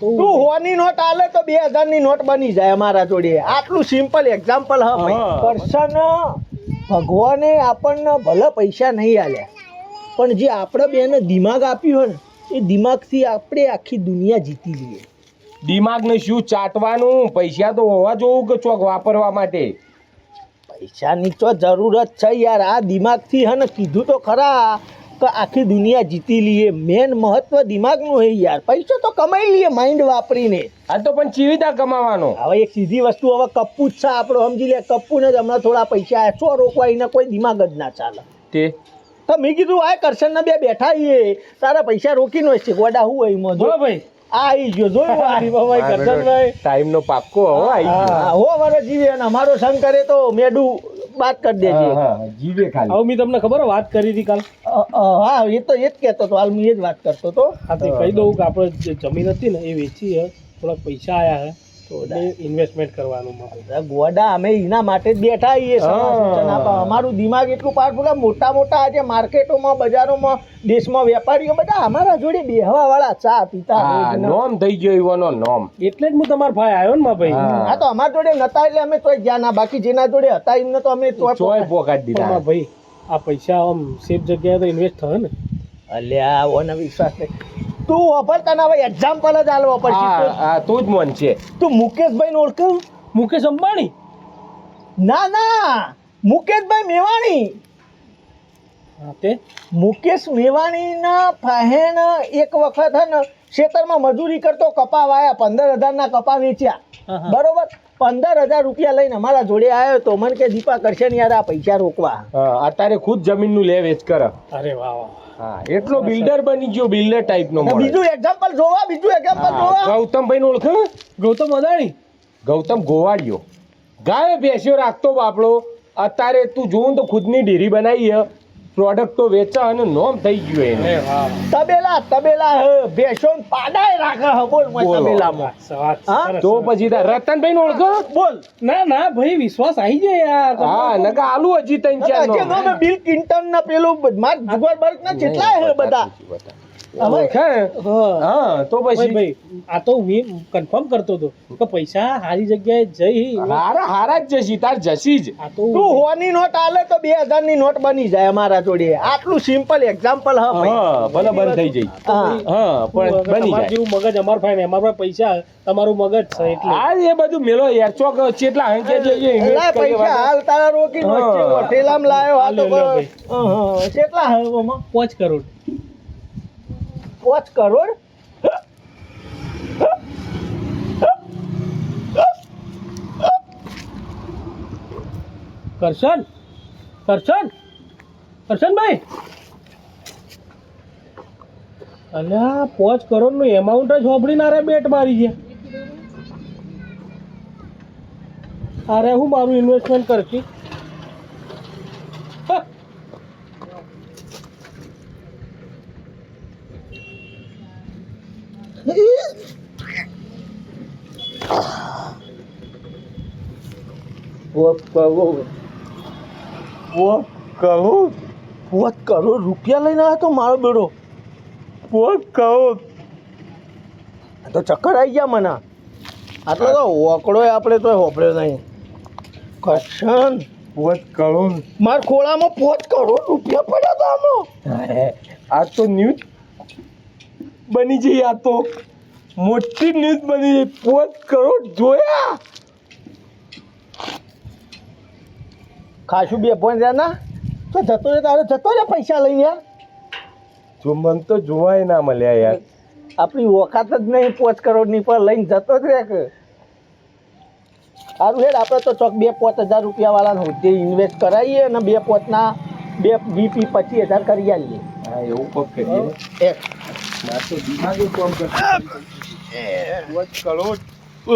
તું હોની નોટ આલે તો બે હજારની નોટ બની જાય અમારા જોડે. આટલું સિમ્પલ એક્ઝામ્પલ હ પર્સન ભગવાને આપણને ભલે પૈસા નહીં આલ્યા પણ જે આપણે બેને દિમાગ આપ્યું હોય ને એ દિમાગથી આપણે આખી દુનિયા જીતી લઈએ. દિમાગને શું ચાટવાનું? પૈસા તો હોવા જોવું કે ચોક વાપરવા માટે? પૈસાની તો જરૂરત છે યાર. આ દિમાગથી હે ને કીધું તો ખરા. કે આખી દુનિયા જીતી લઈએ મેન મહત્વ દિમાગનું હે યાર. પૈસો તો કમાઈ લઈએ માઇન્ડ વાપરીને. આ તો પણ જીવિતા કમાવાનો. હવે એક સીધી વસ્તુ હવે કપ્પુ જ છે આપણો સમજી લે. કપ્પુને જ હમણાં થોડા પૈસા એસો રોકવા એને કોઈ દિમાગ જ ના ચાલે. તે? તો મેં કીધું આ કરશનના બે બેઠા છીએ. તારા પૈસા રોકીનો છે. ગોડા હું હોય એમાં જો. ભાઈ. આ આવી ગયો. જોયું આ ભાઈ કરશનભાઈ ટાઈમ નો પાક્કો હો આઈ ગયો. હો વરસ જીવે અને અમારો સંગ કરે તો મેડું બાત કરી દેજે. જીવે ખાલી. હવે મેં તમને ખબર હે વાત કરી હતી કાલ. હા એ તો એ જ કહેતો હતો હાલ મેં એ જ વાત કરતો હતો. હા તે કહી દઉં કે આપણે જમીન હતી ને એ વેચી હે થોડા પૈસા આયા હે. ઇન્વેસ્ટમેન્ટ કરવાનું ગોડા અમે એના માટે જ બેઠા છીએ અમારું દિમાગ એટલું પાવરફુલ મોટા મોટા આજે માર્કેટોમાં બજારોમાં દેશમાં વેપારીઓ બધા અમારા જોડે બેહવા વાળા ચા પીતા હા નોમ થઈ ગયો એવાનો નોમ. એટલે જ હું તમાર ભાઈ આવ્યો ને ભાઈ. હા. તો અમારા જોડે નતા એટલે અમે તોય ગયા ના. બાકી જેના જોડે હતા એમને તો અમે તોય ચોય પોકાડી દીધા. ભાઈ આ પૈસા આમ સેફ જગ્યાએ તો ઇન્વેસ્ટ થયો ને. અલ્યા ઓને વિશ્વાસ નહીં તું ઓફર તને હવે એક્ઝામ્પલ જ આલવો પડશે. હા તું જ મન છે. તું મુકેશભાઈ ને ઓળખ? મુકેશ અંબાણી? ના ના. મુકેશભાઈ મેવાણી. તે? મુકેશ મેવાણીના ફાહેણ એક વખત હે ને ખેતરમાં મજૂરી કરતો કપા વાયા પંદર હજારના કપા વેચ્યા. બરોબર? પંદર હજાર રૂપિયા લઈને અમારા જોડે આવ્યો તો મને કે દીપા કરશે ને યાર આ પૈસા રોકવા. અત્યારે ખુદ જમીનનું લે વેચ કર. અરે વાહ વાહ હા એટલો બિલ્ડર બની ગયો બિલ્ડર ટાઈપ નો બીજું એક્ઝામ્પલ જોવા બીજું એક્ઝામ્પલ જોવા. ગૌતમભાઈ નું ઓળખે? ગૌતમ અદાણી? ગૌતમ ગોવાળિયો. ગાય બેસ્યો રાખતો બાપડો. અત્યારે તું જોઉં તો ખુદની ડેરી બનાવી હે. પ્રોડક્ટ તો વેચા અને નોમ થઈ ગયું એને. તબેલા તબેલા હ ભેંસો ને પાડાય રાખે હ બોલ મોય તબેલામાં. હા? તો પછી તાર રતનભાઈ નો ઓળખો? બોલ. ના ના ભાઈ વિશ્વાસ આવી જાય યાર. હા નકા આલુ હજી તૈન ચાર નો. બિલ કિન્ટન ના પેલું માર જુગરબર્ગ ના કેટલા હે બધા? હા. હા તો ભાઈ પછી? ભાઈ આ તો હું કન્ફર્મ કરતો હતો કે પૈસા હારી જગ્યાએ જઈ હારા હારા જ જશી તાર જશી જ. તું હોની નોટ આલે તો બે હજારની નોટ બની જાય અમારા જોડે. આટલું સિમ્પલ એક્ઝામ્પલ હા ભલે બંધ થઈ જઈ હા. પણ બની જાય. જેવું મગજ અમાર ભાઈ અમાર પાસે પૈસા તમારું મગજ છે એટલે. આ એ બધું મેલો યાર. ચોક ચેટલા હંકે જઈએ invest પૈસા. હાલ તારા રોકી. છે. હોટેલામ લાયો આ તો. કેટલા પાંચ કરોડ. પાંચ કરોડ. કરશન? કરશન? કરશનભાઈ? અલ્યા, પાંચ કરોડનું એમાઉન્ટ જ હોબળી નારે બેટ મારી છે. અરે હું મારું ઇન્વેસ્ટમેન્ટ કરતી? પાંચ કરોડ પાંચ કરોડ પાંચ કરોડ રૂપિયા લઈને આવ્યો તો મારો બેડો. પાંચ કરોડ આ તો ચક્કર આવી ગયા મને. આટલો તો ઓકડો આપણે તો હોપડ્યો નહીં. કશન. પોત કરોડ મારા ખોળામાં પોત કરોડ રૂપિયા પડ્યા હતા આમાં. આ તો ન્યૂઝ બની જઈ આ તો. મોટી ન્યૂઝ બની જઈ પાંચ કરોડ જોયા. ખાસું બે પોઈન્ટ રહ્યા ના? તો જતો રહે તારે જતો રે પૈસા લઈને યાર? જો મન તો જોવાય ના મળ્યા યાર. આપણી ઓકાત જ નહીં પાંચ કરોડની પર લઈને જતો જ રહે કે. સારું હેડ આપણે તો ચોક બે પાંચ હજાર રૂપિયા વાળાને હોતે ઇન્વેસ્ટ કરાવીએ અને બે પાંચના બે વીપી પચીસ હજાર કરી આવીએ હા એવું પગ કરીએ એક. માર તો દિમાગ કામ કરતું અ,